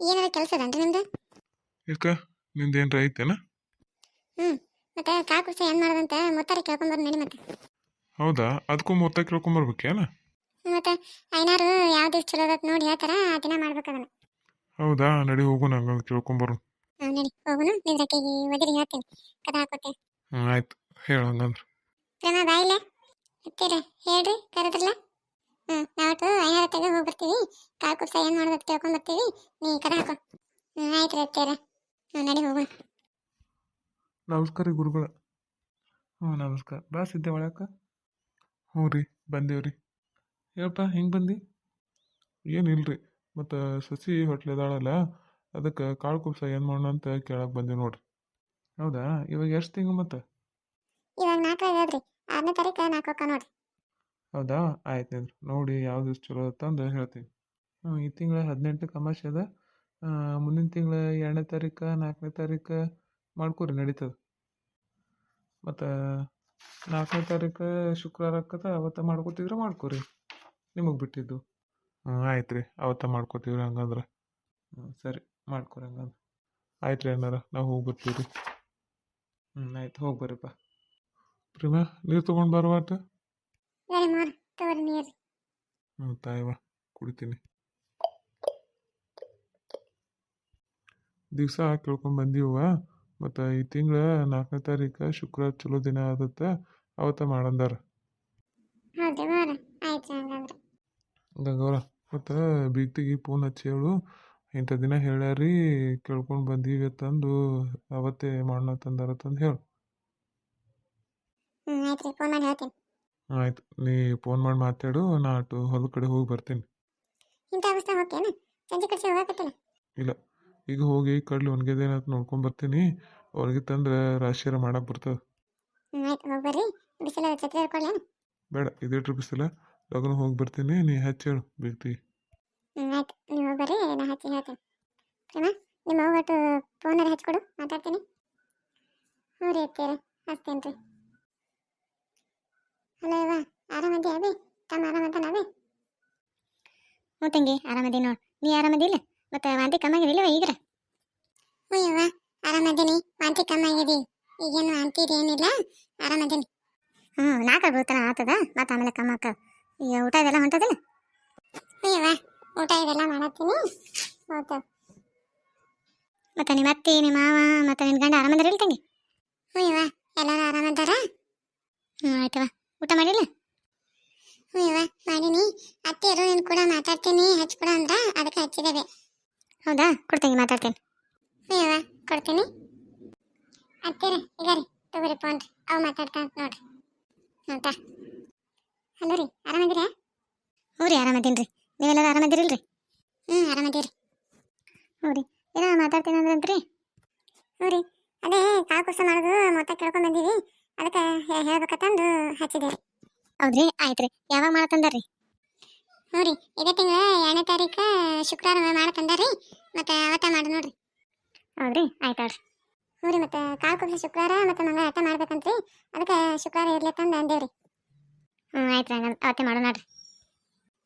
ಏನಾರ ಕೆಲಸ ಅದನ್ರಿ ನಿಮ್ದು? ಯಾಕ? ನಿಂದೇನ್ರ ಐತೇನ? ಹ್ಞೂ ಮತ್ತೆ ಕಾಕುಸ ಏನು ಮಾಡೋದಂತ ಮುತ್ತಾರ ಕೇಳ್ಕೊಂಬರ್ ನಡಿ ಮತ್ತೆ. ಹೌದಾ? ಅದಕ್ಕೂ ಮೊತ್ತ ಕೇಳ್ಕೊಂಬರ್ಬೇಕೇನ ಮತ್ತೆ ಐನಾರು ಯಾವ ದಿವ್ಸ ಚಲೋ ಅದ ನೋಡಿ ಹೇಳ್ತಾರ ಆ ದಿನ ಮಾಡ್ಬೇಕು ಅದನ್ನ ಹೌದಾ? ನಡಿ ಹೋಗೋಣ ಹಂಗಂದು ಕೇಳ್ಕೊಂಬರು ಹಾಂ ನಡಿ. ಹೋಗುನು? ನಿದ್ರಕ್ಕಿಗೆ ಒದಿರಿ ಹೇಳ್ತೀನಿ. ಕದ ಹಾಕೋತೆ ಹ್ಞೂ ಆಯ್ತು. ಹೇಳು ಅಂದ್ರೆ ಪ್ರೇಮ ಬಾಯಿಲೆ ಹತ್ತೀರ ಹೇಳ್ರಿ ಕರೆದ್ರಲ್ಲ? ಹ್ಞೂ ನಾವತ್ತು ಐನಾರ ತೆಗೆ ಹೋಗಿ ಬರ್ತೀವಿ ಸಹ ಏನು ಮಾಡೋದು ಕೇಳ್ಕೊಂಡು ಬರ್ತೀವಿ. ನೀ ಕದ ಹಾಕೋ. ಹ್ಞೂ ಆಯ್ತು ರೀ ಅತ್ತೆಯರ. ಹ್ಞೂ ನಡಿ ಹೋಗೋಣ. ನಮಸ್ಕಾರ ರೀ ಗುರುಗಳ. ಹ್ಞೂ ನಮಸ್ಕಾರ. ಬಾ ಸಿದ್ದೆ ಒಳಕ ಹ್ಞೂ ರೀ ಬಂದೇವ್ರಿ ಹೇಳಪ್ಪ ಹೆಂಗೆ ಬಂದು? ಏನಿಲ್ಲ ರೀ ಮತ್ತು ಸಸಿ ಹೊಟ್ಲೆದಾಳಲ್ಲ ಅದಕ್ಕೆ ಕಾಳು ಕುಬ್ಸ ಏನು ಮಾಡೋಣ ಅಂತ ಕೇಳಕ್ಕೆ ಬಂದೀವಿ ನೋಡ್ರಿ. ಹೌದಾ? ಇವಾಗ ಎಷ್ಟು ತಿಂಗಳು ಮತ್ತೆ? ಇವಾಗ ನಾಲ್ಕು ಆಗ್ಯಾದ್ರಿ ಆರನೇ ತಾರೀಕು ನಾಲ್ಕು ನೋಡ್ರಿ. ಹೌದಾ? ಆಯ್ತು ನೋಡಿ ಯಾವ್ದು ಚಲೋ ಅಂತಂದು ಹೇಳ್ತೀನಿ. ಈ ತಿಂಗಳ ಹದಿನೆಂಟಕ್ಕೆ ಅಮಾಸೆ ಅದ. ಮುಂದಿನ ತಿಂಗಳ ಎರಡನೇ ತಾರೀಕು ನಾಲ್ಕನೇ ತಾರೀಕು ಮಾಡ್ಕೊರಿ ನಡೀತದೆ. ಮತ್ತು ನಾಲ್ಕನೇ ತಾರೀಕು ಶುಕ್ರವಾರ ಆಕದ ಅವತ್ತ ಮಾಡ್ಕೋತಿದ್ರೆ ಮಾಡ್ಕೊರಿ ನಿಮಗೆ ಬಿಟ್ಟಿದ್ದು. ಹ್ಞೂ ಆಯ್ತು ರೀ ಅವತ್ತ ಮಾಡ್ಕೋತೀವ್ರಿ ಹಂಗಂದ್ರೆ. ಹ್ಞೂ ಸರಿ ಮಾಡ್ಕೊರಿ ಹಂಗಂದ್ರೆ. ಆಯ್ತು ರೀ ಅಣ್ಣಾರ ನಾವು ಹೋಗಿ ಬರ್ತೀವಿ ರೀ ಹ್ಞೂ ಆಯ್ತು ಹೋಗಿ ಬರ್ರಿಪ್ಪ ಪ್ರೇಮ ನೀರು ತೊಗೊಂಡು ಬರುವಾಟ ಸರಿ ಮಾರ್ ತಗೋರಿ ಹ್ಞೂ ತಾಯವ್ವ ಕುಡಿತೀನಿ. ದಿವಸ ಕೇಳ್ಕೊಂಡು ಬಂದೀವ ಮತ್ತು ಈ ತಿಂಗಳ ನಾಲ್ಕನೇ ತಾರೀಕು ಶುಕ್ರವಾರ ಚಲೋ ದಿನ ಆದತ್ತೆ ಅವತ್ತ ಮಾಡಂದಾರ. ಗಂಗವ್ರ ಮತ್ತು ಬೀಗ್ತಿಗೆ ಫೋನ್ ಹಚ್ಚಿ ಹೇಳು. ಇಂಥ ದಿನ ಹೇಳ್ಯಾರಿ ಕೇಳ್ಕೊಂಡು ಬಂದೀವಿ ತಂದು ಅವತ್ತೇ ಮಾಡೋಣ ತಂದಾರ ತಂದು ಹೇಳು. ಆಯ್ತು ನೀ ಫೋನ್ ಮಾಡಿ ಮಾತಾಡು ನಾ ಅಟು ಹೊಲ ಕಡೆ ಹೋಗಿ ಬರ್ತೀನಿ. ಇಲ್ಲ. ಈಗ ಹೋಗಿ ಕಡ್ಲಿ ಒಣಗಿದೇನಂತ ನೋಡ್ಕೊಂಡ್ ಬರ್ತೀನಿ. ಅವ್ರಿಗೆ ತಂದ್ರೆ ರಾಶಿಯಾರ ಮಾಡಕ್ಕೆ ಬರ್ತದೆ. ಆಯ್ತು ಹೋಗಿ ಬರ್ರಿ. ಬಿಸಿಲು ಛತ್ರಿ ಹಿಡ್ಕೊಳ್ಳೇನು ಬೇಡ ಇದೇ ಬಿಸಿಲ. ಲಗನ ಹೋಗಿ ಬರ್ತೀನಿ ನೀ ಹಚ್ಚಿ ಹೇಳು ಬೇಕ್ತಿ ಆಯ್ತು. ನೀವು ಹೋಗಿ ಬರ್ರಿ ನಾ ಹಚ್ಚಿ ಹೇಳ್ತೀನಿ. ಪ್ರೇಮ ನಿಮ್ಮ ಒಟ್ಟು ಫೋನಾರ ಹಚ್ಕೊಡು ಮಾತಾಡ್ತೀನಿ. ಹ್ಞೂ ರೀ ಅತ್ತೀರ ಹಚ್ತೇನೆ ರೀ. ಹಲೋ ಇವ ಆರಾಮದಿ ಅಭಿ? ತಮ್ಮ ಆರಾಮದಾನ ಅಭಿ? ಹ್ಞೂ ತಂಗಿ ಆರಾಮದಿ ನೋಡಿ. ನೀ ಆರಾಮದಿಲ್ಲ? ಮತ್ತು ವಾಂತಿ ಕಮ್ಮಾಗಿದಿಲ್ಲ ಈಗ್ರ? ಅಯ್ಯವ್ವ ಯವ್ವ ಆರಾಮದೀನಿ ವಾಂತಿ ಕಮ್ಮಾಗಿದಿ. ಈಗೇನು ವಾಂತಿ ಏನಿಲ್ಲ. ಆರಾಮದೀನಿ ಹ್ಞೂ ನಾಲ್ಕು ಬೀಳ್ತಾನ ಆತದ? ಮತ್ತೆ ಆಮೇಲೆ ಕಮ್ಮ ಆಕ ಈಗ ಊಟ ಇದೆಲ್ಲ ಹೊಂಟದಿಲ್ಲ? ಅಯ್ಯವ್ವ ಊಟ ಇದೆಲ್ಲ ಮಾಡತ್ತೀನಿ. ಹೌದು ಮತ್ತೆ ನಿಮ್ಮ ಅತ್ತಿ ನಿಮ್ಮ ಮಾವ ಮತ್ತೆ ನಿನ್ನ ಗಂಡ ಆರಾಮದಾರಿಲ್ಲ ತಂಗಿ? ಹ್ಞೂ ಎಲ್ಲರೂ ಆರಾಮದಾರ ಹ್ಞೂ ಆಯ್ತವ ಊಟ ಮಾಡಿಲ್ಲ? ಹ್ಞೂ ಯವ್ವ ಮಾಡೀನಿ. ಅತ್ತೆಯರು ನಿನ್ನ ಕೂಡ ಮಾತಾಡ್ತೀನಿ ಹಚ್ಕೊಡ ಅಂದ್ರ ಅದಕ್ಕೆ ಹಚ್ಚಿದ್ದೇವೆ. ಹೌದಾ? ಕೊಡ್ತೀನಿ, ಮಾತಾಡ್ತೀನಿ. ನೀವ ಕೊಡ್ತೀನಿ? ಅತ್ತೆರ, ಈಗ ರೀ, ತಗೋರಿ ಫೋನ್ ರೀ. ಅವು ನೋಡ್ರಿ. ಹೌದಾ ಹಲೋ ರೀ, ಆರಾಮದಿರಾ? ಹ್ಞೂ ರೀ, ಆರಾಮದೀನಿ ರೀ. ನೀವೆಲ್ಲರೂ ಆರಾಮದಿರಿಲ್ರಿ? ಹ್ಞೂ ಆರಾಮದೀರಿ ಹ್ಞೂ ರೀ, ಏನೋ ಮಾತಾಡ್ತೀನಿ ಅಂದ್ರಂತ್ರಿ? ಹ್ಞೂ ರೀ, ಅದೇ ಕಾಳು ಮಾಡೋದು ಮೊತ್ತ ಕೇಳ್ಕೊಂಡ್ ಬಂದೀವಿ. ಅದಕ್ಕೆ ಹೇಳ್ಬೇಕಂತಂದು ಹಚ್ಚಿದೆ ಹೌದ್ರಿ, ಆಯ್ತು ರೀ. ಯಾವಾಗ ಮಾಡತ್ತಂದಾರ್ರಿ ಹ್ಞೂ ರೀ ಇದೇ ತಿಂಗಳ ಎರಡನೇ ತಾರೀಕು ಶುಕ್ರವಾರ ಮಾಡತ್ತಂದಾರ್ರಿ ಮತ್ತೆ ಅವತ್ತ ಮಾಡಿ ನೋಡ್ರಿ. ಹೌದ್ರಿ ಆಯ್ತು ಆಡ್ರಿ ಹ್ಞೂ ರೀ ಮತ್ತೆ ಕಾಳು ಕುಸ ಶುಕ್ರವಾರ ಮತ್ತು ಮಂಗಳ ಅಟ್ಟ ಮಾಡ್ಬೇಕಂತ್ರಿ. ಅದಕ್ಕೆ ಶುಕ್ರವಾರ ಇರ್ಲಿಕ್ಕಂದು ಅಂದೇವ್ರಿ. ಹ್ಞೂ ಆಯ್ತು ರೀ ಅವತ್ತೆ ಮಾಡೋಣ ನೋಡ್ರಿ.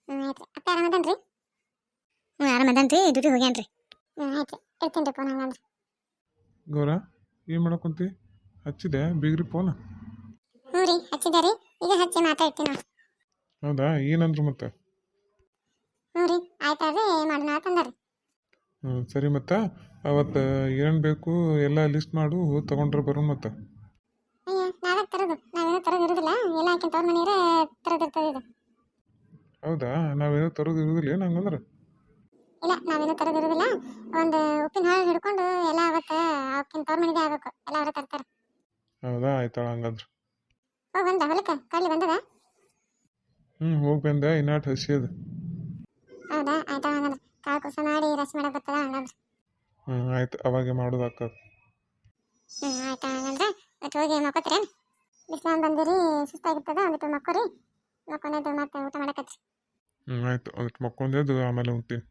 ಹ್ಞೂ ಆಯ್ತು ಅಪ್ಪ ಆರಾಮದನ್ರಿ ಹ್ಞೂ ಆರಾಮದನ್ರಿ ಡ್ಯೂಟಿ ಹೋಗ್ಯಾನ್ರಿ. ಹ್ಞೂ ಆಯ್ತು ಇರ್ತೀನಿ ರೀ ಫೋನ್ ಹಂಗಂದ್ರೆ. ಗೌರ ಏನು ಮಾಡಕ್ಕಂತಿ ಹಚ್ಚಿದೆ ಬೀಗ್ರಿ ಫೋನ್ ಹ್ಞೂ ರೀ? ಹಚ್ಚಿದ್ದಾರೆ ಈಗ ಹಚ್ಚಿ ಮಾತಾಡ್ತೀನಿ ಹೌದಾ? ಏನಂದ್ರು ಮತ್ತೆ? ಹ್ಞೂ ರೀ ಆಯ್ತಾಳ್ರಿ ಮಾಡೋಣ ಅಂತಂದಾರಿ ಹ್ಞೂ ಸರಿ ಮತ್ತೆ. ಅವತ್ತು ಏನು ಬೇಕು ಎಲ್ಲ ಲಿಸ್ಟ್ ಮಾಡು ತಗೊಂಡ್ರೆ ಬರೋಣ ಮತ್ತೆ. ಅಯ್ಯ ನಾವೇ ತರೋದು ನಾವೇನೋ ತರೋದು ಇರೋದಿಲ್ಲ. ಎಲ್ಲ ಆಕಿನ ತವ್ರ ಮನೆಯವರೇ ತರೋದು ಇರ್ತದೆ ಇದು. ಹೌದಾ ನಾವೇನೋ ತರೋದು ಇರೋದಿಲ್ಲ ಏನು ಹಂಗಂದ್ರೆ? ಇಲ್ಲ ನಾವೇನೋ ತರೋದು ಇರೋದಿಲ್ಲ. ಒಂದು ಉಪ್ಪಿನ ಹಾಳು ಹಿಡ್ಕೊಂಡು ಎಲ್ಲ ಅವತ್ತು ಆಕಿನ ತವ್ರ ಮನೆಗೆ ಆಗಬೇಕು. ಎಲ್ಲ ಅವರೇ ತರ್ತಾರೆ. ಹೌದಾ ಆಯ್ತಾಳ ಹಂಗಂದ್ರೆ. ಹೋಗಿ ಬಂದ ಹೊಲಕ್ಕೆ? ಕಳ್ಳಿ ಬಂದದ? ಹ್ಞೂ ಹೋಗಿ ಬಂದೆ ಇನ್ನಾಟ್ ಹಸಿ ಅದು ಹೌದಾ? ಆಯ್ತಾ ಹಂಗಂದ್ರೆ ಕಾಳು ಕುಸ ಮಾಡಿ ರಸ ಮಾಡಕ್ಕೆ ಬರ್ತದ? ಹಂಗಂದ್ರೆ ಹ್ಞೂ ಆಯ್ತು. ಅವಾಗೆ ಮಾಡೋದು ಅಕ್ಕ. ಹ್ಞೂ ಆಯ್ತಾ ಹಂಗಂದ್ರೆ ಮತ್ತೆ ಹೋಗಿ ಮಕ್ಕೋತ್ರೇನು? ಬಿಸ್ಲಾನ್ ಬಂದಿರಿ ಸುಸ್ತಾಗಿರ್ತದ ಒಂದಿಟ್ಟು ಮಕ್ಕೋರಿ. ಮಕ್ಕೊಂಡದ್ದು ಮತ್ತೆ ಊಟ ಮಾಡಕತ್ರಿ. ಹ್ಞೂ ಆಯ್ತು. ಅದಕ್ಕೆ ಮಕ್ಕೊಂದೇದು ಆಮೇಲೆ ಹೋಗ್ತೀನಿ.